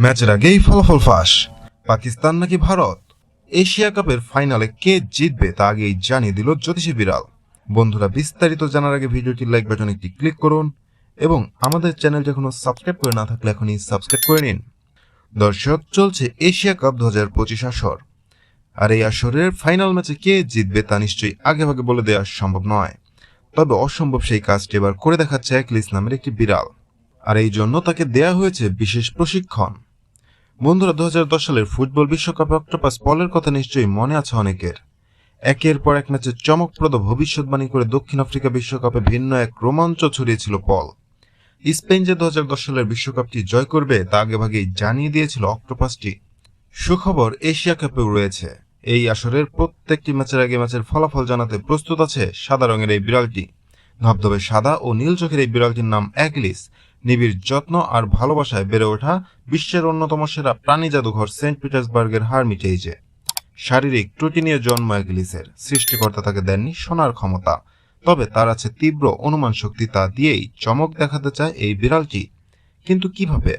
ম্যাচের আগেই ফলাফল ফাঁস। পাকিস্তান নাকি ভারত? এশিয়া কাপের ফাইনালে কে জিতবে তা আগেই জানিয়ে দিল জ্যোতিষী বিড়াল। বন্ধুরা, বিস্তারিত জানার আগে ভিডিওটি লাইক বাটন একটি ক্লিক করুন এবং আমাদের চ্যানেল এখনও সাবস্ক্রাইব করে না থাকলে এখনই সাবস্ক্রাইব করে নিন। দর্শক, চলছে এশিয়া কাপ দু হাজার পঁচিশ আসর। আর এই আসরের ফাইনাল ম্যাচে কে জিতবে তা নিশ্চয়ই আগেভাগে বলে দেওয়া সম্ভব নয়। তবে অসম্ভব সেই কাজটি এবার করে দেখাচ্ছে একলিস নামের একটি বিড়াল। আর এই জন্য তাকে দেয়া হয়েছে বিশেষ প্রশিক্ষণ। বন্ধুরা দু হাজার দশ সালের ফুটবল বিশ্বকাপে অক্টোপাস পলের কথা নিশ্চয়ই মনে আছে অনেকের। একের পর এক ম্যাচে চমকপ্রদ ভবিষ্যৎবাণী করে দক্ষিণ আফ্রিকা বিশ্বকাপে ভিন্ন এক রোমাঞ্চ ছড়িয়েছিল পল। স্পেন যে দুহাজার দশ সালের বিশ্বকাপটি জয় করবে, তা আগেভাগেই জানিয়ে দিয়েছিল অক্টোপাসটি। সুখবর এশিয়া কাপেও রয়েছে। এই আসরের প্রত্যেকটি ম্যাচের আগে ম্যাচের ফলাফল জানাতে প্রস্তুত আছে সাদা রঙের এই বিড়ালটি। ধবধবে সাদা ও নীল চোখের এই বিড়ালটির নাম অ্যাগলিস। নিবিড় যত্ন আর ভালোবাসায় বেড়ে ওঠা বিশ্বের অন্যতম সেরা প্রাণী জাদুঘর সেন্ট পিটার্সবার্গের হারমিটেজে শারীরিক ত্রুটি নিয়ে জন্ম অ্যাগলিসের সৃষ্টিকর্তা তাকে দেননি শোনার ক্ষমতা। তবে তার আছে তীব্র অনুমান শক্তি তা দিয়েই চমক দেখাতে চায় এই বিড়ালটি। কিন্তু কীভাবে?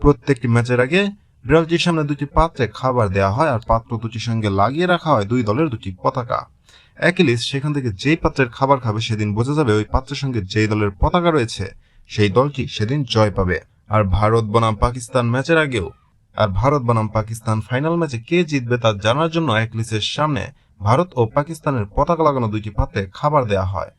প্রত্যেকটি ম্যাচের আগে বিড়ালটির সামনে দুটি পাত্রে খাবার দেওয়া হয় আর পাত্র দুটির সঙ্গে লাগিয়ে রাখা হয় দুই দলের দুটি পতাকা। অ্যাকিলিস সেখান থেকে যেই পাত্রের খাবার খাবে সেদিন বোঝা যাবে ওই পাত্রের সঙ্গে যেই দলের পতাকা রয়েছে। সেই দলটি সেদিন জয় পাবে। আর ভারত বনাম পাকিস্তান ম্যাচের আগেও। আর ভারত বনাম পাকিস্তান ফাইনাল ম্যাচে কে জিতবে তা জানার জন্য অ্যাকলিসের সামনে ভারত ও পাকিস্তানের পতাকা লাগানো দুইটি পাত্রে খাবার দেওয়া হয়।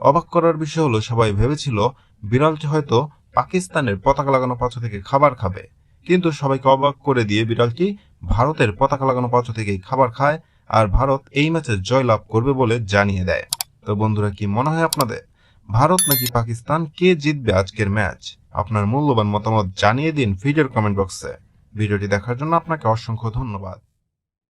অবাক করার বিষয় হলো, সবাই ভেবেছিল বিড়ালটি হয়তো পাকিস্তানের পতাকা লাগানো পাত্র থেকে খাবার খাবে। কিন্তু সবাইকে অবাক করে দিয়ে বিড়ালটি ভারতের পতাকা লাগানো পাত্র থেকেই খাবার খায় আর ভারত এই ম্যাচে জয়লাভ করবে বলে জানিয়ে দেয়। তো বন্ধুরা, কি মনে হয় আপনাদের? ভারত নাকি পাকিস্তান কে জিতবে আজকের ম্যাচ? আপনার মূল্যবান মতামত জানিয়ে দিন ভিডিওর কমেন্ট বক্সে ভিডিওটি দেখার জন্য আপনাকে অসংখ্য ধন্যবাদ।